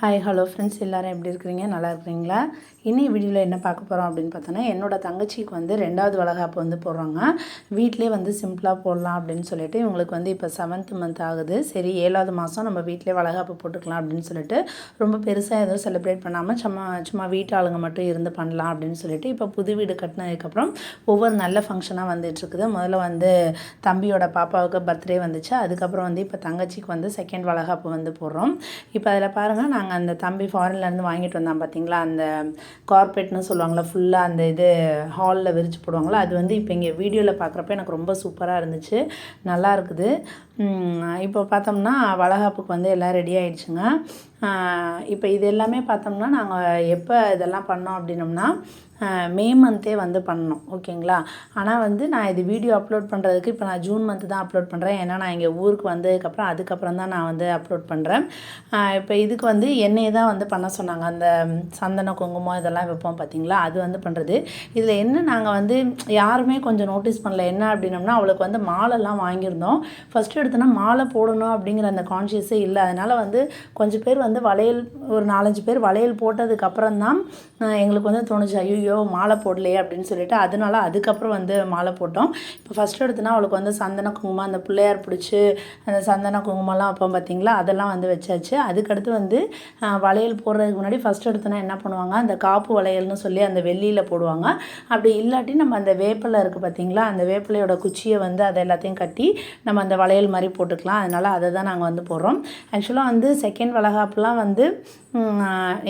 Hi hello friends எல்லோரும் எப்படி இருக்கிறீங்க? நல்லா இருக்கிறீங்களா? இனி வீடியோவில் என்ன பார்க்க போகிறோம் அப்படின்னு பார்த்தோன்னா என்னோடய தங்கச்சிக்கு வந்து ரெண்டாவது வளகாப்பு வந்து போடுறாங்க. வீட்டிலே வந்து சிம்பிளாக போடலாம் அப்படின்னு சொல்லிட்டு இவங்களுக்கு வந்து இப்போ செவன்த் மந்த் ஆகுது. சரி ஏழாவது மாதம் நம்ம வீட்டிலே வளகாப்பு போட்டுக்கலாம் அப்படின்னு சொல்லிட்டு ரொம்ப பெருசாக எதுவும் செலிப்ரேட் பண்ணாமல் சும்மா சும்மா வீட்டு ஆளுங்க மட்டும் இருந்து பண்ணலாம் அப்படின்னு சொல்லிட்டு இப்போ புது வீடு கட்டினதுக்கப்புறம் ஒவ்வொரு நல்ல ஃபங்க்ஷனாக வந்துட்டுருக்குது முதல்ல வந்து தம்பியோட பாப்பாவுக்கு பர்த்டே வந்துச்சு. அதுக்கப்புறம் வந்து இப்போ தங்கச்சிக்கு வந்து செகண்ட் வளகாப்பு வந்து போடுறோம். இப்போ அதில் பாருங்கள் நாங்கள் அந்த தம்பி ஃபாரின்லேருந்து வாங்கிட்டு வந்தோம் பார்த்தீங்களா அந்த கார்பெட்னு சொல்லுவாங்களா ஃபுல்லாக அந்த இது ஹாலில் விரித்து போடுவாங்களா அது வந்து இப்போ இங்கே வீடியோவில் பார்க்குறப்ப எனக்கு ரொம்ப சூப்பராக இருந்துச்சு. நல்லா இருக்குது. இப்போ பார்த்தோம்னா வளகாப்புக்கு வந்து எல்லாம் ரெடி ஆகிடுச்சுங்க இப்போ இது எல்லாமே பார்த்தோம்னா நாங்கள் எப்போ இதெல்லாம் பண்ணோம் அப்படின்னோம்னா மே மந்த்தே வந்து பண்ணோம் ஓகேங்களா? ஆனால் வந்து நான் இது வீடியோ அப்லோட் பண்ணுறதுக்கு இப்போ நான் ஜூன் மந்த்து தான் அப்லோட் பண்ணுறேன் ஏன்னா நான் இங்கே ஊருக்கு வந்ததுக்கப்புறம் அதுக்கப்புறம் தான் நான் வந்து அப்லோட் பண்ணுறேன் இப்போ இதுக்கு வந்து என்னையை தான் வந்து பண்ண சொன்னாங்க. அந்த சந்தன குங்குமம் இதெல்லாம் வைப்போம் பார்த்தீங்களா அது வந்து பண்ணுறது இதில் என்ன நாங்கள் வந்து யாருமே கொஞ்சம் நோட்டீஸ் பண்ணல. என்ன அப்படின்னோம்னா அவளுக்கு வந்து மாலைலாம் வாங்கியிருந்தோம். ஃபஸ்ட்டு எடுத்தோன்னா மாலை போடணும் அப்படிங்கிற அந்த கான்ஷியஸே இல்லை. அதனால் வந்து கொஞ்சம் பேர் வந்து வளையல் ஒரு நாலஞ்சு பேர் வளையல் போட்டதுக்கப்புறம் தான் எங்களுக்கு வந்து தோணுச்சு ஐயோ மாலை போடலையே அப்படின்னு சொல்லிட்டு அதனால அதுக்கப்புறம் வந்து மாலை போட்டோம். இப்போ ஃபஸ்ட்டு எடுத்துனா அவளுக்கு வந்து சந்தன குங்குமம் அந்த பிள்ளையார் பிடிச்சி அந்த சந்தன குங்குமம்லாம் வைப்போம் பார்த்தீங்களா அதெல்லாம் வந்து வச்சாச்சு. அதுக்கடுத்து வந்து வளையல் போடுறதுக்கு முன்னாடி ஃபஸ்ட் எடுத்தோன்னா என்ன பண்ணுவாங்க அந்த காப்பு வளையல்னு சொல்லி அந்த வெள்ளியில் போடுவாங்க. அப்படி இல்லாட்டி நம்ம அந்த வேப்பிலை இருக்குது பார்த்தீங்களா அந்த வேப்பிலையோட குச்சியை வந்து அதை எல்லாத்தையும் கட்டி நம்ம அந்த வளையல் மாதிரி போட்டுக்கலாம். அதனால் அதை தான் நாங்கள் வந்து போடுறோம். ஆக்சுவலாக வந்து செகண்ட் வளகாப்புலாம் வந்து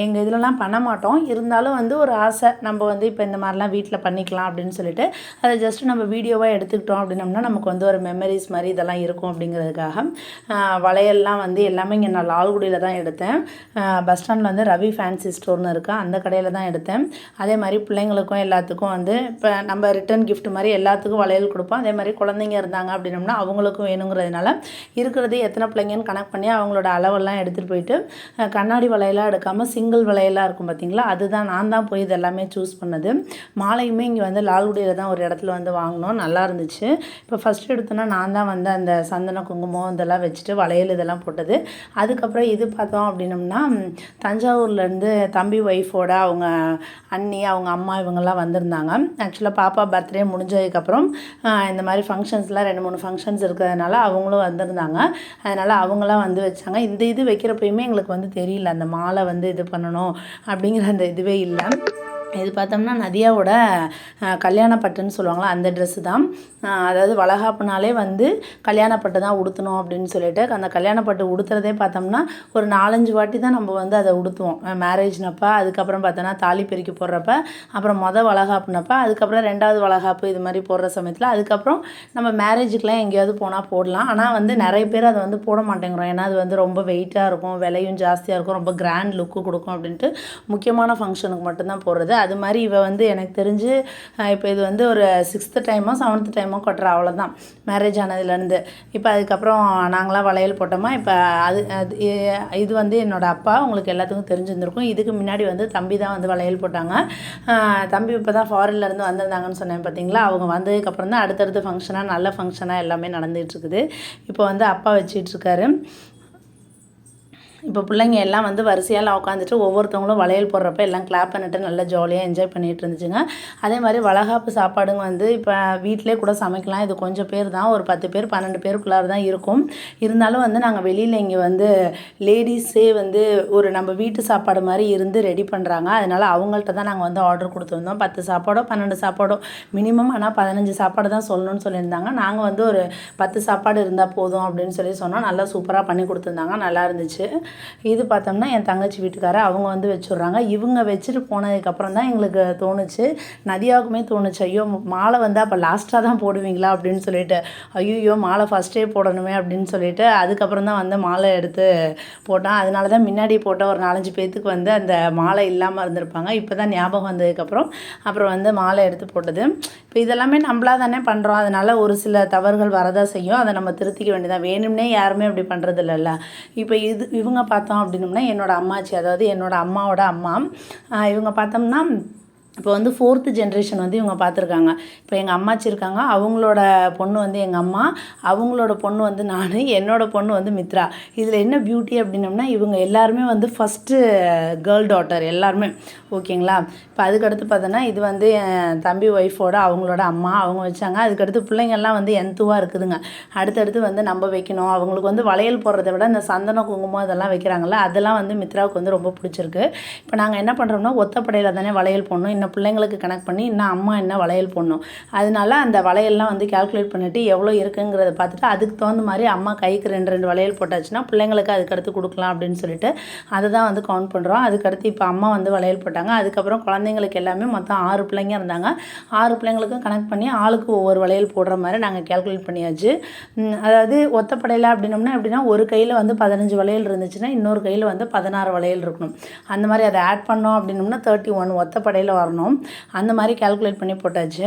எங்கள் இதிலலாம் பண்ண மாட்டோம். இருந்தாலும் வந்து ஒரு ஆசை நம்ம வந்து இப்போ இந்த மாதிரிலாம் வீட்டில் பண்ணிக்கலாம் அப்படின்னு சொல்லிட்டு அதை ஜஸ்ட் நம்ம வீடியோவாக எடுத்துக்கிட்டோம் அப்படின்னம்னா நமக்கு வந்து ஒரு மெமரிஸ் மாதிரி இதெல்லாம் இருக்கும் அப்படிங்கிறதுக்காக வளையல்லாம் வந்து எல்லாமே இங்கே நான் லால்குடியில் தான் எடுத்தேன். பஸ் ஸ்டாண்டில் வந்து ரவி ஃபேன்சி ஸ்டோர்னு இருக்கா. அந்த கடையில் தான் எடுத்தேன். அதே மாதிரி பிள்ளைங்களுக்கும் எல்லாத்துக்கும் வந்து இப்போ நம்ம ரிட்டன் கிஃப்ட் மாதிரி எல்லாத்துக்கும் வளையல் கொடுப்போம். அதே மாதிரி குழந்தைங்க இருந்தாங்க அப்படின்னம்னா அவங்களுக்கும் வேணுங்கிறதுனால இருக்கிறது எத்தனை பிள்ளைங்கன்னு கணக்கு பண்ணி அவங்களோட அளவெல்லாம் எடுத்துகிட்டு போயிட்டு கண்ணாடி வளையலாக எடுக்காமல் சிங்கிள் வளையலாக இருக்கும் பார்த்தீங்களா அதுதான் நான் தான் போய் இதெல்லாமே சூஸ் பண்ணது. மாலையுமே இங்கே வந்து லால்குடியில் தான் ஒரு இடத்துல வந்து வாங்கினோம். நல்லா இருந்துச்சு. இப்போ ஃபஸ்ட்டு எடுத்தோன்னா நான் தான் வந்து அந்த சந்தன குங்குமம் இதெல்லாம் வச்சுட்டு வளையல் இதெல்லாம் போட்டது. அதுக்கப்புறம் இது பார்த்தோம் அப்படின்னம்னா தஞ்சாவூர்லேருந்து தம்பி ஒய்ஃபோட அவங்க அண்ணி அவங்க அம்மா இவங்கெல்லாம் வந்திருந்தாங்க. ஆக்சுவலாக பாப்பா பர்த்டே முடிஞ்சதுக்கப்புறம் இந்த மாதிரி ஃபங்க்ஷன்ஸ்லாம் ரெண்டு மூணு ஃபங்க்ஷன்ஸ் இருக்கிறதுனால அவங்களும் வந்திருந்தாங்க. அதனால் அவங்களாம் வந்து வச்சாங்க. இந்த இது வைக்கிறப்பயுமே எங்களுக்கு வந்து தெரியல அந்த மாலை வந்து இது பண்ணணும் அப்படிங்கிற அந்த இதுவே இல்லை. இது பார்த்தோம்னா நதியாவோட கல்யாணப்பட்டுன்னு சொல்லுவாங்களா அந்த ட்ரெஸ்ஸு தான். அதாவது வளகாப்புனாலே வந்து கல்யாணப்பட்டு தான் உடுத்தணும் அப்படின்னு சொல்லிட்டு அந்த கல்யாணப்பட்டு உடுத்துறதே பார்த்தோம்னா ஒரு நாலஞ்சு வாட்டி தான் நம்ம வந்து அதை உடுத்துவோம். மேரேஜ்னப்போ அதுக்கப்புறம் பார்த்தோன்னா தாலி பெருக்கி போடுறப்ப அப்புறம் மொதல் வளகாப்புனப்போ அதுக்கப்புறம் ரெண்டாவது வளகாப்பு இது மாதிரி போடுற சமயத்தில் அதுக்கப்புறம் நம்ம மேரேஜுக்கெலாம் எங்கேயாவது போனால் போடலாம். ஆனால் வந்து நிறைய பேர் அதை வந்து போட மாட்டேங்கிறோம். ஏன்னா அது வந்து ரொம்ப வெயிட்டாக இருக்கும் விலையும் ஜாஸ்தியாக இருக்கும் ரொம்ப கிராண்ட் லுக்கு கொடுக்கும் அப்படின்ட்டு முக்கியமான ஃபங்க்ஷனுக்கு மட்டும்தான் போடுறது. அது மாதிரி இவ வந்து எனக்கு தெரிஞ்சு இப்போ இது வந்து ஒரு சிக்ஸ்த்து டைமோ செவன்த்து டைமோ கொட்டுறா அவ்வளோதான் மேரேஜ் ஆனதுலேருந்து. இப்போ அதுக்கப்புறம் நாங்களாம் வளையல் போட்டோமா இப்போ அது அது இது வந்து என்னோடய அப்பா உங்களுக்கு எல்லாத்துக்கும் தெரிஞ்சிருந்திருக்கும். இதுக்கு முன்னாடி வந்து தம்பி தான் வந்து வளையல் போட்டாங்க. தம்பி இப்போ தான் ஃபாரின்லேருந்து வந்திருந்தாங்கன்னு சொன்னேன் பார்த்தீங்களா அவங்க வந்ததுக்கப்புறம் தான் அடுத்தடுத்த ஃபங்க்ஷனாக நல்ல ஃபங்க்ஷனாக எல்லாமே நடந்துகிட்ருக்குது இப்போ வந்து அப்பா வச்சிட்ருக்காரு இப்போ பிள்ளைங்க எல்லாம் வந்து வரிசையெல்லாம் உட்காந்துட்டு ஒவ்வொருத்தவங்களும் வளையல் போடுறப்ப எல்லாம் கிளாப் பண்ணிட்டு நல்லா ஜாலியாக என்ஜாய் பண்ணிகிட்டு இருந்துச்சுங்க. அதே மாதிரி வளகாப்பு சாப்பாடுங்க வந்து இப்போ வீட்டிலே கூட சமைக்கலாம். இது கொஞ்சம் பேர் தான். ஒரு பத்து பேர் பன்னெண்டு பேருக்குள்ளார தான் இருக்கும். இருந்தாலும் வந்து நாங்கள் வெளியில் இங்கே வந்து லேடிஸே வந்து ஒரு நம்ம வீட்டு சாப்பாடு மாதிரி இருந்து ரெடி பண்ணுறாங்க அதனால் அவங்கள்ட்ட தான் நாங்கள் வந்து ஆர்டர் கொடுத்துருந்தோம். பத்து சாப்பாடோ பன்னெண்டு சாப்பாடோ. மினிமம் ஆனால் பதினஞ்சு சாப்பாடு தான் சொல்லணும்னு சொல்லியிருந்தாங்க. நாங்கள் வந்து ஒரு பத்து சாப்பாடு இருந்தால் போதும் அப்படின்னு சொல்லி சொன்னோம். நல்லா சூப்பராக பண்ணி கொடுத்துருந்தாங்க. நல்லா இருந்துச்சு. இது பார்த்தோம்னா என் தங்கச்சி வீட்டுக்காரர் அவங்க வந்து வச்சுட்றாங்க. இவங்க வச்சுட்டு போனதுக்கப்புறம் தான் எங்களுக்கு தோணுச்சு. நதியாவுக்குமே தோணுச்சு. ஐயோ மாலை வந்து அப்போ லாஸ்ட்டாக தான் போடுவீங்களா அப்படின்னு சொல்லிட்டு ஐயோ மாலை ஃபஸ்ட்டே போடணுமே அப்படின்னு சொல்லிட்டு அதுக்கப்புறம் தான் வந்து மாலை எடுத்து போட்டான். அதனால தான் முன்னாடி போட்ட ஒரு நாலஞ்சு பேர்த்துக்கு வந்து அந்த மாலை இல்லாமல் இருந்திருப்பாங்க. இப்போ தான் ஞாபகம் வந்ததுக்கப்புறம் அப்புறம் வந்து மாலை எடுத்து போட்டது. இப்போ இதெல்லாமே நம்மளாக தானே பண்ணுறோம் அதனால் ஒரு சில தவறுகள் வரதான் செய்யும். அதை நம்ம திருத்திக்க வேண்டியதான் வேணும்னே யாருமே அப்படி பண்ணுறது இல்லைல்ல இப்போ இது இவங்க பார்த்தோம் அப்படின்னோம்னா என்னோடய அம்மாச்சி அதாவது என்னோடய அம்மாவோட அம்மா இவங்க பார்த்தோம்னா இப்போ வந்து ஃபோர்த்து ஜென்ரேஷன் வந்து இவங்க பார்த்துருக்காங்க. இப்போ எங்கள் அம்மாச்சி இருக்காங்க அவங்களோட பொண்ணு வந்து எங்கள் அம்மா அவங்களோட பொண்ணு வந்து நான் என்னோட பொண்ணு வந்து மித்ரா. இதில் என்ன பியூட்டி அப்படின்னம்னா இவங்க எல்லாருமே வந்து ஃபஸ்ட்டு கேர்ள் டாட்டர் எல்லாருமே. ஓகேங்களா? இப்போ அதுக்கடுத்து பார்த்தோன்னா இது வந்து என் தம்பி ஒய்ஃபோட அவங்களோட அம்மா அவங்க வச்சாங்க. அதுக்கடுத்து பிள்ளைங்கள்லாம் வந்து எந்துவாக இருக்குதுங்க. அடுத்தடுத்து வந்து நம்ம வைக்கணும். அவங்களுக்கு வந்து வளையல் போடுறத விட இந்த சந்தனம் குங்குமம் இதெல்லாம் வைக்கிறாங்கல்ல அதெல்லாம் வந்து மித்ராவுக்கு வந்து ரொம்ப பிடிச்சிருக்கு. இப்போ நாங்கள் என்ன பண்ணுறோம்னா ஒத்தப்படையில் தானே வளையல் போடணும். இன்னும் பிள்ளைங்களுக்கு கனெக்ட் பண்ணி இன்னும் அம்மா என்ன வளையல் போடணும். அதனால அந்த வளையல்லாம் வந்து கால்குலேட் பண்ணிவிட்டு எவ்வளோ இருக்குங்கிறத பார்த்துட்டு அதுக்கு தகுந்த மாதிரி அம்மா கைக்கு ரெண்டு ரெண்டு வளையல் போட்டாச்சுன்னா பிள்ளைங்களுக்கு அதுக்கடுத்து கொடுக்கலாம் அப்படின்னு சொல்லிட்டு அதை தான் வந்து கவுண்ட் பண்ணுறோம் அதுக்கடுத்து இப்போ அம்மா வந்து வளையல் போட்டாங்க. அதுக்கப்புறம் குழந்தைங்களுக்கு எல்லாமே மொத்தம் ஆறு பிள்ளைங்க இருந்தாங்க. ஆறு பிள்ளைங்களுக்கும் கனெக்ட் பண்ணி ஆளுக்கு ஒவ்வொரு வளையல் போடுற மாதிரி நாங்கள் கேல்குலேட் பண்ணியாச்சு. அதாவது ஒத்தப்படையில் அப்படின்னோம்னா எப்படின்னா ஒரு கையில் வந்து பதினஞ்சு வளையல் இருந்துச்சுன்னா இன்னொரு கையில் வந்து பதினாறு வளையல் இருக்கணும். அந்த மாதிரி அதை ஆட் பண்ணோம் அப்படின்னோம்னா தேர்ட்டி ஒன் ஒத்தப்படையில் வரணும். அந்த மாதிரி கேல்குலேட் பண்ணி போட்டாச்சு.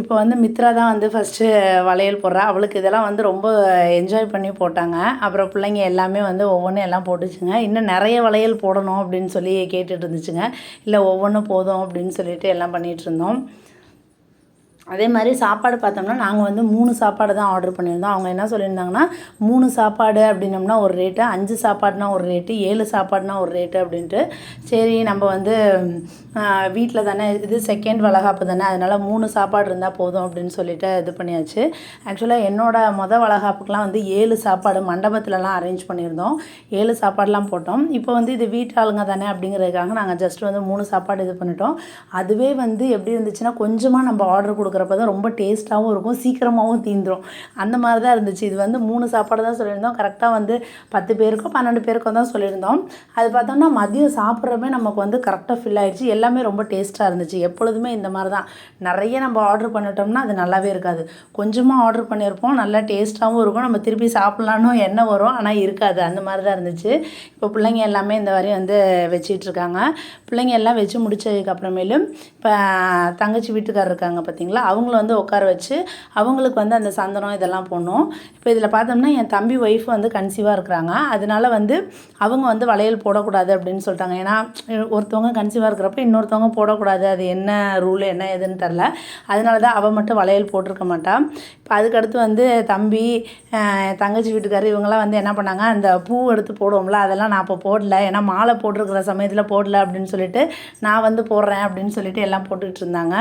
இப்போ வந்து மித்ரா தான் வந்து ஃபஸ்ட்டு வளையல் போடுறா. அவளுக்கு இதெல்லாம் வந்து ரொம்ப என்ஜாய் பண்ணி போட்டாங்க. அப்புறம் பிள்ளைங்க எல்லாமே வந்து ஒவ்வொன்றும் எல்லாம் போட்டுச்சுங்க. இன்னும் நிறைய வளையல் போடணும் அப்படின்னு சொல்லி கேட்டுட்டு இருந்துச்சுங்க. இல்லை ஒவ்வொன்றும் போதும் அப்படின்னு சொல்லிட்டு எல்லாம் பண்ணிகிட்டு இருந்தோம். அதே மாதிரி சாப்பாடு பார்த்தோம்னா நாங்கள் வந்து மூணு சாப்பாடு தான் ஆர்டர் பண்ணியிருந்தோம். அவங்க என்ன சொல்லியிருந்தாங்கன்னா மூணு சாப்பாடு அப்படின்னம்னா ஒரு ரேட்டு அஞ்சு சாப்பாடுனா ஒரு ரேட்டு ஏழு சாப்பாடுனா ஒரு ரேட்டு அப்படின்ட்டு. சரி நம்ம வந்து வீட்டில் தானே இது செகண்ட் வளகாப்பு தானே அதனால் மூணு சாப்பாடு இருந்தால் போதும் அப்படின்னு சொல்லிட்டு இது பண்ணியாச்சு. ஆக்சுவலாக என்னோடய மொதல் வளகாப்புக்கெலாம் வந்து ஏழு சாப்பாடு மண்டபத்துலலாம் அரேஞ்ச் பண்ணியிருந்தோம். ஏழு சாப்பாடெலாம் போட்டோம். இப்போ வந்து இது வீட்டு ஆளுங்க தானே அப்படிங்கிறதுக்காக நாங்கள் ஜஸ்ட் வந்து மூணு சாப்பாடு இது பண்ணிட்டோம். அதுவே வந்து எப்படி இருந்துச்சுன்னா கொஞ்சமாக நம்ம ஆர்டர் கொடுக்குறப்ப தான் ரொம்ப டேஸ்ட்டாகவும் இருக்கும் சீக்கிரமாகவும் தீந்துரும். அந்த மாதிரி தான் இருந்துச்சு. இது வந்து மூணு சாப்பாடு தான் சொல்லியிருந்தோம். கரெக்டாக வந்து பத்து பேருக்கும் பன்னெண்டு பேருக்கும் தான் சொல்லியிருந்தோம். அது பார்த்தோம்னா மதியம் சாப்பிட்றப்ப நமக்கு வந்து கரெக்டாக ஃபில் ஆயிடுச்சு. எல்லாமே ரொம்ப டேஸ்ட்டாக இருந்துச்சு. எப்பொழுதுமே இந்த மாதிரி தான் நிறைய நம்ம ஆர்டர் பண்ணிட்டோம்னா அது நல்லாவே இருக்காது. கொஞ்சமாக ஆர்டர் பண்ணியிருப்போம். நல்லா டேஸ்ட்டாகவும் இருக்கும். நம்ம திருப்பி சாப்பிட்லான்னு எண்ணம் வரும். ஆனால் இருக்காது. அந்த மாதிரி தான் இருந்துச்சு. இப்போ பிள்ளைங்க எல்லாமே இந்த மாதிரி வந்து வச்சிட்ருக்காங்க பிள்ளைங்க எல்லாம் வச்சு முடித்ததுக்கப்புறமேலும் இப்போ தங்கச்சி வீட்டுக்காரர் இருக்காங்க பார்த்தீங்களா அவங்கள வந்து உட்கார வச்சு அவங்களுக்கு வந்து அந்த சந்தனம் இதெல்லாம் போடணும். இப்போ இதில் பார்த்தோம்னா என் தம்பி ஒய்ஃப் வந்து கன்சீவாக இருக்கிறாங்க. அதனால வந்து அவங்க வந்து வளையல் போடக்கூடாது அப்படின்னு சொல்லிட்டாங்க. ஏன்னா ஒருத்தவங்க கன்சீவாக இருக்கிறப்ப இன்னொருத்தவங்க போடக்கூடாது. அது என்ன ரூல் என்ன எதுன்னு தெரில அதனால தான் அவள் மட்டும் வளையல் போட்டிருக்க மாட்டான் இப்போ அதுக்கடுத்து வந்து தம்பி தங்கச்சி வீட்டுக்காரர் இவங்கெல்லாம் வந்து என்ன பண்ணாங்க? அந்த பூ எடுத்து போடுவோம்ல அதெல்லாம் நான் அப்போ போடல. ஏன்னா மாலை போட்டிருக்கிற சமயத்தில் போடல அப்படின்னு சொல்லிட்டு நான் வந்து போடுறேன் அப்படின்னு சொல்லிட்டு எல்லாம் போட்டுக்கிட்டு இருந்தாங்க.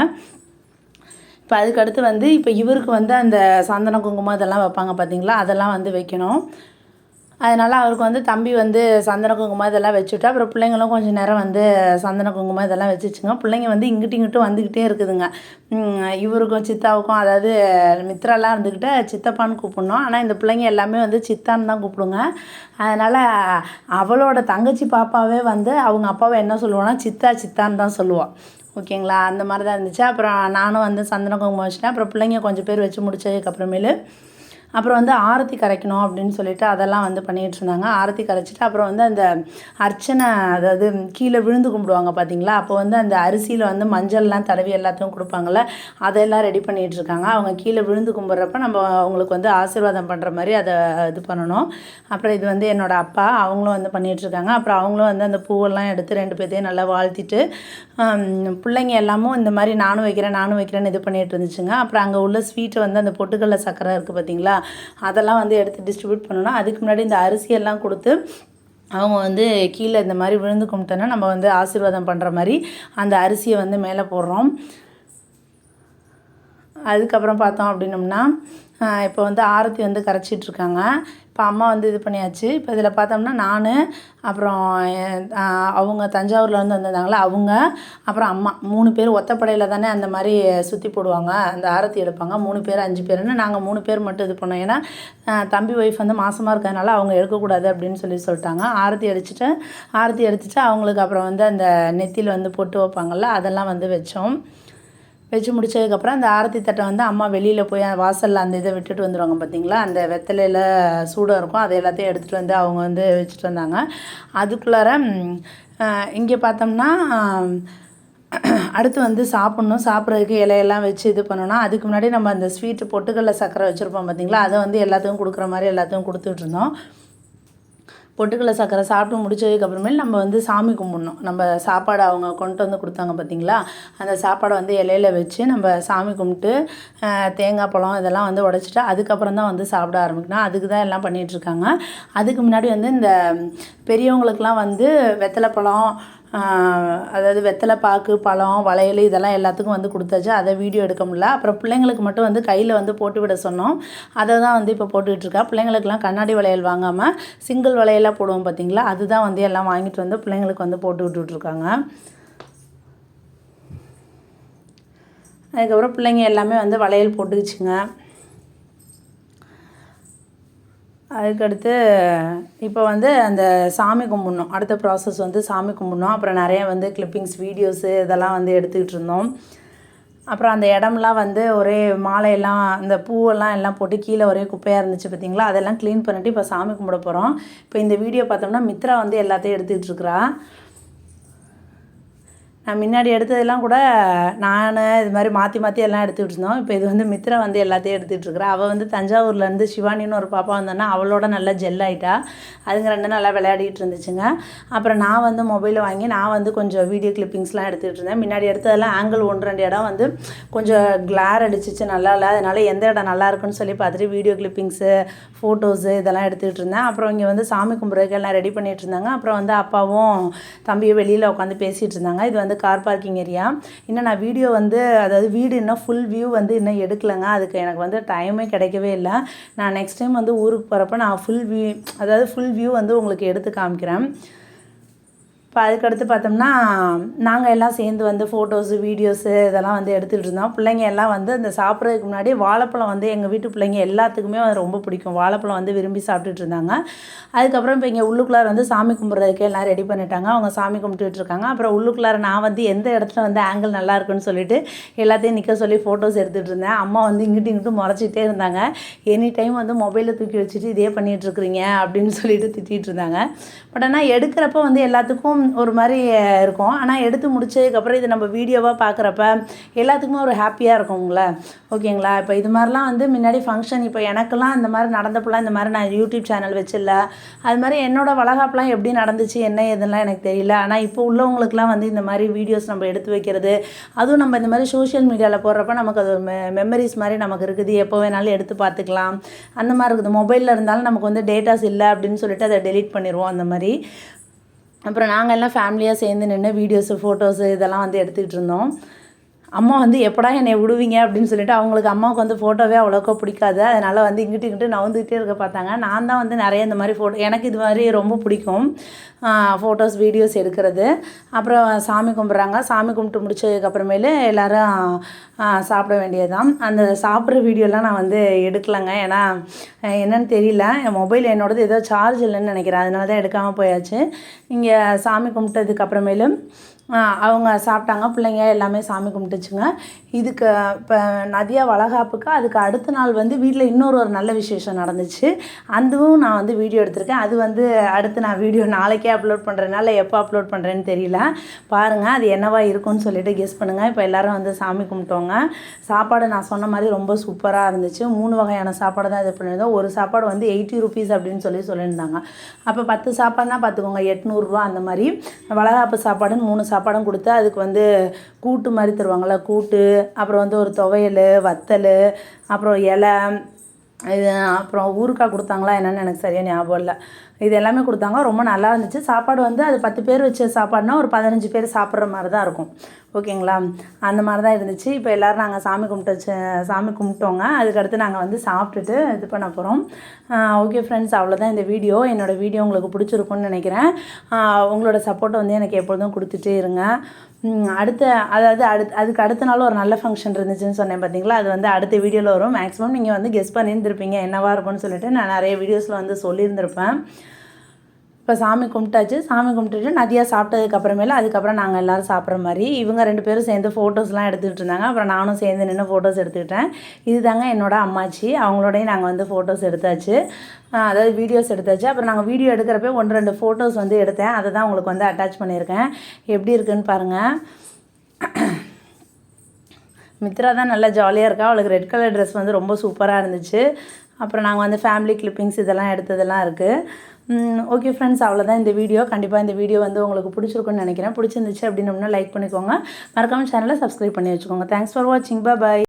இப்போ அதுக்கடுத்து வந்து இப்போ இவருக்கு வந்து அந்த சந்தன குங்குமம் இதெல்லாம் வைப்பாங்க பார்த்தீங்களா அதெல்லாம் வந்து வைக்கணும். அதனால் அவருக்கு வந்து தம்பி வந்து சந்தன குங்குமம் இதெல்லாம் வச்சுட்டு அப்புறம் பிள்ளைங்களும் கொஞ்சம் நேரம் வந்து சந்தன குங்குமம் இதெல்லாம் வச்சுச்சுங்க. பிள்ளைங்க வந்து இங்கிட்டு இங்கிட்டும் வந்துக்கிட்டே இருக்குதுங்க. இவருக்கும் சித்தாவுக்கும் அதாவது மித்ராலாம் இருந்துக்கிட்டு சித்தப்பான்னு கூப்பிடணும். ஆனால் இந்த பிள்ளைங்க எல்லாமே வந்து சித்தான்னு தான் கூப்பிடுங்க. அதனால் அவளோட தங்கச்சி பாப்பாவே வந்து அவங்க அப்பாவை என்ன சொல்லுவோன்னா சித்தா சித்தான்னு தான் சொல்லுவாள் ஓகேங்களா? அந்த மாதிரி தான் இருந்துச்சு. அப்புறம் நானும் வந்து சந்தன குங்குமம் வச்சுட்டேன். அப்புறம் பிள்ளைங்க கொஞ்சம் பேர் வச்சு முடிச்சதுக்கப்புறமேலு அப்புறம் வந்து ஆரத்தி கரைக்கணும் அப்படின்னு சொல்லிட்டு அதெல்லாம் வந்து பண்ணிகிட்டு இருந்தாங்க ஆரத்தி கரைச்சிட்டு அப்புறம் வந்து அந்த அர்ச்சனை அதாவது கீழே விழுந்து கும்பிடுவாங்க பார்த்தீங்களா? அப்போ வந்து அந்த அரிசியில் வந்து மஞ்சள்லாம் தடவி எல்லாத்தையும் கொடுப்பாங்கள்ல அதெல்லாம் ரெடி பண்ணிகிட்டு இருக்காங்க அவங்க கீழே விழுந்து கும்பிட்றப்ப நம்ம அவங்களுக்கு வந்து ஆசீர்வாதம் பண்ணுற மாதிரி அதை இது பண்ணணும். அப்புறம் இது வந்து என்னோட அப்பா அவங்களும் வந்து பண்ணிகிட்டு இருக்காங்க அப்புறம் அவங்களும் வந்து அந்த பூவெல்லாம் எடுத்து ரெண்டு பேர்த்தையும் நல்லா வாழ்த்திட்டு பிள்ளைங்க எல்லாமும் இந்த மாதிரி நானும் வைக்கிறேன் நானும் வைக்கிறேன்னு இது பண்ணிகிட்டு இருந்துச்சுங்க அப்புறம் அங்கே உள்ள ஸ்வீட்டு வந்து அந்த பொட்டுக்கடல சக்கரை இருக்குது பார்த்தீங்களா? அதெல்லாம் வந்து எடுத்து டிஸ்ட்ரிபியூட் பண்ணணும் அதுக்கு முன்னாடி இந்த அரிசியெல்லாம் கொடுத்து அவங்க வந்து கீழே இந்த மாதிரி விழுந்து கும்பிட்டோன்னா நம்ம வந்து ஆசீர்வாதம் பண்ணுற மாதிரி அந்த அரிசியை வந்து மேலே போடுறோம். அதுக்கப்புறம் பார்த்தோம் அப்படின்னம்னா இப்போ வந்து ஆரத்தி வந்து கரைச்சிட்ருக்காங்க. இப்போ அம்மா வந்து இது பண்ணியாச்சு. இப்போ இதில் பார்த்தோம்னா நான் அப்புறம் அவங்க தஞ்சாவூரில் வந்து வந்திருந்தாங்களா அவங்க அப்புறம் அம்மா மூணு பேர் ஒத்தப்படையில் தானே அந்த மாதிரி சுற்றி போடுவாங்க. அந்த ஆரத்தி எடுப்பாங்க. மூணு பேர் அஞ்சு பேருன்னு நாங்கள் மூணு பேர் மட்டும் இது பண்ணோம். ஏன்னா தம்பி ஒய்ஃப் வந்து மாசமாக இருக்கிறதுனால அவங்க எடுக்கக்கூடாது அப்படின்னு சொல்லி சொல்லிட்டாங்க. ஆரத்தி அடிச்சுட்டு ஆரத்தி எடுத்துட்டு அவங்களுக்கு அப்புறம் வந்து அந்த நெத்தியில் வந்து பொட்டு வைப்பாங்கள்ல அதெல்லாம் வந்து வச்சோம். வச்சு முடிச்சதுக்கப்புறம் அந்த ஆரத்தி தட்டை வந்து அம்மா வெளியில் போய் வாசலில் அந்த இதை விட்டுட்டு வந்துடுவாங்க பார்த்தீங்களா அந்த வெத்தலையில் சூடாக இருக்கும். அதை எல்லாத்தையும் எடுத்துகிட்டு வந்து அவங்க வந்து வச்சுட்டு வந்தாங்க. அதுக்குள்ளார இங்கே பார்த்தோம்னா அடுத்து வந்து சாப்பிட்ணும். சாப்பிட்றதுக்கு இலையெல்லாம் வச்சு இது பண்ணோன்னா அதுக்கு முன்னாடி நம்ம அந்த ஸ்வீட்டு பொட்டுக்கடல சக்கரை வச்சுருப்போம் பார்த்தீங்களா அதை வந்து எல்லாத்துக்கும் கொடுக்குற மாதிரி எல்லாத்துக்கும் கொடுத்துட்ருந்தோம் பொட்டுக்கடலை சக்கரை சாப்பிட்டு முடிச்சதுக்கப்புறமேல் நம்ம வந்து சாமி கும்பிட்ணும். நம்ம சாப்பாடு அவங்க கொண்டு வந்து கொடுத்தாங்க பார்த்தீங்களா? அந்த சாப்பாடை வந்து இலையில வச்சு நம்ம சாமி கும்பிட்டு தேங்காய் பழம் இதெல்லாம் வந்து உடச்சிட்டு அதுக்கப்புறம் தான் வந்து சாப்பிட ஆரம்பிக்கணும். அதுக்கு தான் எல்லாம் பண்ணிகிட்ருக்காங்க அதுக்கு முன்னாடி வந்து இந்த பெரியவங்களுக்கெலாம் வந்து வெத்தலை பழம் அதாவது வெத்தலை பாக்கு பழம் வளையல் இதெல்லாம் எல்லாத்துக்கும் வந்து கொடுத்தாச்சு. அதை வீடியோ எடுக்க முடியல. அப்புறம் பிள்ளைங்களுக்கு மட்டும் வந்து கையில் வந்து போட்டு விட சொன்னோம். அதை தான் வந்து இப்போ போட்டுக்கிட்டு இருக்கா. பிள்ளைங்களுக்குலாம் கண்ணாடி வளையல் வாங்காமல் சிங்கிள் வளையலாக போடுவோம் பார்த்தீங்களா அதுதான் வந்து எல்லாம் வாங்கிட்டு வந்து பிள்ளைங்களுக்கு வந்து போட்டு விட்டுட்ருக்காங்க அதுக்கப்புறம் பிள்ளைங்க எல்லாமே வந்து வளையல் போட்டுக்கிச்சுங்க. அதுக்கடுத்து இப்போ வந்து அந்த சாமி கும்பிட்ணும். அடுத்த ப்ராசஸ் வந்து சாமி கும்பிட்ணும். அப்புறம் நிறைய வந்து கிளிப்பிங்ஸ் வீடியோஸு இதெல்லாம் வந்து எடுத்துக்கிட்டு இருந்தோம். அப்புறம் அந்த இடம்லாம் வந்து ஒரே மாலையெல்லாம் அந்த பூவெல்லாம் எல்லாம் போட்டு கீழே ஒரே குப்பையாக இருந்துச்சு பார்த்தீங்களா அதெல்லாம் க்ளீன் பண்ணிவிட்டு இப்போ சாமி கும்பிட போகிறோம் இப்போ இந்த வீடியோ பார்த்தோம்னா மித்ரா வந்து எல்லாத்தையும் எடுத்துக்கிட்டு இருக்கிறா. நான் முன்னாடி எடுத்ததெல்லாம் கூட நான் இது மாதிரி மாற்றி மாற்றி எல்லாம் எடுத்துக்கிட்டு இருந்தோம். இப்போ இது வந்து மித்ரா வந்து எல்லாத்தையும் எடுத்துகிட்டு இருக்கிறா. அவள் வந்து தஞ்சாவூர்லேருந்து சிவானின்னு ஒரு பாப்பா வந்தோன்னா அவளோட நல்லா ஜெல் ஆகிட்டா அதுங்க ரெண்டு நல்லா விளையாடிட்டு இருந்துச்சுங்க. அப்புறம் நான் வந்து மொபைலை வாங்கி நான் வந்து கொஞ்சம் வீடியோ கிளிப்பிங்ஸ்லாம் எடுத்துகிட்டு இருந்தேன். முன்னாடி எடுத்ததெல்லாம் ஆங்கிள் ஒன்று ரெண்டு இடம் வந்து கொஞ்சம் கிளார் அடிச்சிச்சு நல்லா இல்லை. அதனால் எந்த இடம் நல்லா இருக்குன்னு சொல்லி பார்த்துட்டு வீடியோ கிளிப்பிங்ஸு ஃபோட்டோஸு இதெல்லாம் எடுத்துகிட்டு இருந்தேன். அப்புறம் இங்கே வந்து சாமி கும்பிட்றதுக்கு எல்லாம் ரெடி பண்ணிகிட்டு இருந்தாங்க. அப்புறம் வந்து அப்பாவும் தம்பியும் வெளியில் உட்காந்து பேசிகிட்டு இருந்தாங்க. இது வந்து கார் பார்க்கிங் ஏரியா இன்னும் நான் வீடியோ வந்து அதாவது வீடு இன்னும் ஃபுல் வியூ வந்து இன்னும் எடுக்கலைங்க. அதுக்கு எனக்கு வந்து டைமே கிடைக்கவே இல்லை. நான் நெக்ஸ்ட் டைம் வந்து ஊருக்கு போகிறப்ப நான் ஃபுல் வியூ அதாவது ஃபுல் வியூ வந்து உங்களுக்கு எடுத்து காமிக்கிறேன். இப்போ அதுக்கடுத்து பார்த்தோம்னா நாங்கள் எல்லாம் சேர்ந்து வந்து ஃபோட்டோஸு வீடியோஸு இதெல்லாம் வந்து எடுத்துகிட்டு இருந்தோம். பிள்ளைங்க எல்லாம் வந்து அந்த சாப்பிட்றதுக்கு முன்னாடி வாழைப்பழம் வந்து எங்கள் வீட்டு பிள்ளைங்க எல்லாத்துக்குமே அது ரொம்ப பிடிக்கும். வாழைப்பழம் வந்து விரும்பி சாப்பிட்டுட்டு இருந்தாங்க. அதுக்கப்புறம் இப்போ இங்கே உள்ளுக்குள்ளார வந்து சாமி கும்பிட்றதுக்கு எல்லாம் ரெடி பண்ணிட்டாங்க. அவங்க சாமி கும்பிட்டுட்டு இருக்காங்க. அப்புறம் உள்ளுக்குள்ளார நான் வந்து எந்த இடத்துல வந்து ஆங்கிள் நல்லா இருக்குன்னு சொல்லிட்டு எல்லாத்தையும் நிற்க சொல்லி ஃபோட்டோஸ் எடுத்துகிட்டு இருந்தேன். அம்மா வந்து இங்கிட்டு இங்கிட்டு முறைச்சிட்டே இருந்தாங்க. எனி டைம் வந்து மொபைலை தூக்கி வச்சுட்டு இதே பண்ணிகிட்ருக்குறீங்க அப்படின்னு சொல்லிட்டு திட்டிகிட்டு இருந்தாங்க. பட் ஆனால் எடுக்கிறப்ப வந்து எல்லாத்துக்கும் ஒரு மாதிரி இருக்கும். ஆனால் எடுத்து முடிச்சதுக்கப்புறம் இது நம்ம வீடியோவாக பார்க்குறப்ப எல்லாத்துக்குமே ஒரு ஹாப்பியாக இருக்கும்ல. ஓகேங்களா? இப்போ இது மாதிரிலாம் வந்து முன்னாடி ஃபங்க்ஷன் இப்போ எனக்கெல்லாம் இந்த மாதிரி நடந்தப்பெல்லாம் இந்த மாதிரி நான் யூடியூப் சேனல் வச்சில்ல. அது மாதிரி என்னோடய வளகாப்புலாம் எப்படி நடந்துச்சு என்ன எதுலாம் எனக்கு தெரியல. ஆனால் இப்போ உள்ளவங்களுக்குலாம் வந்து இந்த மாதிரி வீடியோஸ் நம்ம எடுத்து வைக்கிறது அதுவும் நம்ம இந்த மாதிரி சோஷியல் மீடியாவில் போடுறப்ப நமக்கு அது மெ மெமரிஸ் மாதிரி நமக்கு இருக்குது. எப்போ வேணாலும் எடுத்து பார்த்துக்கலாம். அந்த மாதிரி இருக்குது. மொபைலில் இருந்தாலும் நமக்கு வந்து டேட்டாஸ் இல்லை அப்படின்னு சொல்லிட்டு அதை டெலீட் பண்ணிடுவோம் அந்த மாதிரி. அப்புறம் நாங்கள் எல்லாம் ஃபேமிலியாக சேர்ந்து நின்று வீடியோஸு ஃபோட்டோஸு இதெல்லாம் வந்து எடுத்துக்கிட்டு இருந்தோம். அம்மா வந்து எப்படா என்னை விடுவீங்க? அப்படின்னு சொல்லிட்டு அவங்களுக்கு அம்மாவுக்கு வந்து ஃபோட்டோவே அவ்வளோக்கா பிடிக்காது. அதனால் வந்து இங்கிட்டு இங்கிட்டு நவுந்துக்கிட்டே இருக்க பார்த்தாங்க. நான் தான் வந்து நிறைய இந்த மாதிரி ஃபோட்டோ எனக்கு இது மாதிரி ரொம்ப பிடிக்கும். ஃபோட்டோஸ் வீடியோஸ் எடுக்கிறது. அப்புறம் சாமி கும்பிட்றாங்க. சாமி கும்பிட்டு முடிச்சதுக்கப்புறமேலு எல்லோரும் சாப்பிட வேண்டியதுதான். அந்த சாப்பிட்ற வீடியோலாம் நான் வந்து எடுக்கலைங்க. ஏன்னா என்னென்னு என்னன்னு தெரியல. என் மொபைல் என்னோடது ஏதோ சார்ஜ் இல்லைன்னு நினைக்கிறேன். அதனால தான் எடுக்காமல் போயாச்சு. இங்கே சாமி கும்பிட்டதுக்கு அப்புறமேலும் அவங்க சாப்பிட்டாங்க. பிள்ளைங்க எல்லாமே சாமி கும்பிட்டுச்சுங்க. இதுக்கு இப்போ நதியா வளகாப்புக்கு அதுக்கு அடுத்த நாள் வந்து வீட்டில் இன்னொரு ஒரு நல்ல விசேஷம் நடந்துச்சு. அதுவும் நான் வந்து வீடியோ எடுத்திருக்கேன். அது வந்து அடுத்து நான் வீடியோ நாளைக்கே அப்லோட் பண்ணுறதுனால எப்போ அப்லோட் பண்ணுறேன்னு தெரியல. பாருங்கள் அது என்னவா இருக்கும்னு சொல்லிட்டு கெஸ் பண்ணுங்கள் இப்போ எல்லாரும் வந்து சாமி கும்பிட்டோங்க சாப்பாடு நான் சொன்ன மாதிரி ரொம்ப சூப்பராக இருந்துச்சு. மூணு வகையான சாப்பாடு தான் இது பண்ணியிருந்தோம். ஒரு சாப்பாடு வந்து எயிட்டி ருபீஸ் அப்படின்னு சொல்லி சொல்லியிருந்தாங்க. அப்போ பத்து சாப்பாடுனா பார்த்துக்கோங்க எட்நூறுரூவா அந்த மாதிரி. வளகாப்பு சாப்பாடுன்னு மூணு சாப்பாடும் கொடுத்து அதுக்கு வந்து கூட்டு மாதிரி தருவாங்கள்ல கூட்டு அப்புறம் வந்து ஒரு துவையல் வத்தல் அப்புறம் இலை இது அப்புறம் ஊறுகாய் கொடுத்தாங்களா என்னென்னு எனக்கு சரியாக ஞாபகம் இல்லை. இது எல்லாமே கொடுத்தாங்க. ரொம்ப நல்லா இருந்துச்சு. சாப்பாடு வந்து அது பத்து பேர் வச்ச சாப்பாடுனா ஒரு பதினஞ்சு பேர் சாப்பிட்ற மாதிரி தான் இருக்கும். ஓகேங்களா? அந்த மாதிரி தான் இருந்துச்சு. இப்போ எல்லோரும் நாங்கள் சாமி கும்பிட்டு வச்சு சாமி கும்பிட்டோங்க. அதுக்கடுத்து நாங்கள் வந்து சாப்பிட்டுட்டு இது பண்ண போகிறோம் ஓகே ஃப்ரெண்ட்ஸ் அவ்வளோதான் இந்த வீடியோ. என்னோடய வீடியோ உங்களுக்கு பிடிச்சிருக்கும்னு நினைக்கிறேன். உங்களோட சப்போர்ட்டை வந்து எனக்கு எப்பொழுதும் கொடுத்துட்டே இருங்க. அடுத்த அதாவது அடுத்து அதுக்கு அடுத்த நாள் ஒரு நல்ல ஃபங்க்ஷன் இருந்துச்சுன்னு சொன்னேன் பார்த்தீங்களா அது வந்து அடுத்த வீடியோவில் வரும். மேக்ஸிமம் நீங்கள் வந்து கெஸ் பண்ணியிருந்திருப்பீங்க என்னவாக இருக்கும்னு சொல்லிட்டு நான் நிறைய வீடியோஸில் வந்து சொல்லியிருந்திருப்பேன். இப்போ சாமி கும்பிட்டாச்சு. சாமி கும்பிட்டுட்டு நதியாக சாப்பிட்டதுக்கு அப்புறமேல அதுக்கப்புறம் நாங்கள் எல்லோரும் சாப்பிட்ற மாதிரி இவங்க ரெண்டு பேரும் சேர்ந்து ஃபோட்டோஸ்லாம் எடுத்துக்கிட்டு இருந்தாங்க. அப்புறம் நானும் சேர்ந்து நின்று ஃபோட்டோஸ் எடுத்துக்கிட்டேன். இது தாங்க என்னோட அம்மாச்சி. அவங்களோடய நாங்கள் வந்து ஃபோட்டோஸ் எடுத்தாச்சு. அதாவது வீடியோஸ் எடுத்தாச்சு. அப்புறம் நாங்கள் வீடியோ எடுக்கிறப்ப ஒன்று ரெண்டு ஃபோட்டோஸ் வந்து எடுத்தேன். அதை தான் உங்களுக்கு வந்து அட்டாச் பண்ணியிருக்கேன். எப்படி இருக்குன்னு பாருங்கள் மித்ரா தான் நல்லா ஜாலியாக இருக்கா? அவளுக்கு ரெட் கலர் ட்ரெஸ் வந்து ரொம்ப சூப்பராக இருந்துச்சு. அப்புறம் நாங்கள் வந்து ஃபேமிலி கிளிப்பிங்ஸ் இதெல்லாம் எடுத்ததெல்லாம் இருக்குது ஓகே ஃப்ரெண்ட்ஸ் அவ்வளோதான் இந்த வீடியோ கண்டிப்பாக இந்த வீடியோ வந்து உங்களுக்கு பிடிச்சிருக்குன்னு நினைக்கிறேன். பிடிச்சிருந்துச்சு அப்படின்னம்னா லைக் பண்ணிக்கோங்க. மறக்காமல் சேனலை சப்ஸ்கிரைப் பண்ணி வச்சுக்கோங்க. தேங்க்ஸ் ஃபார் வாட்சிங் பாய்